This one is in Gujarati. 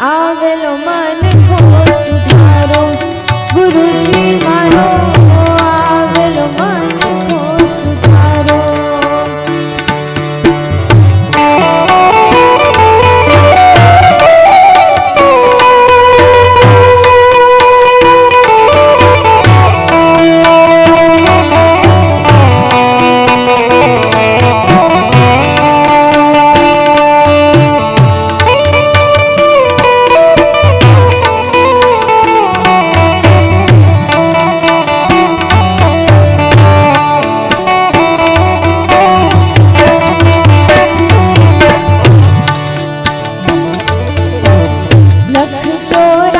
આવેલો મન હો સુધારો. ગુરુજી চলে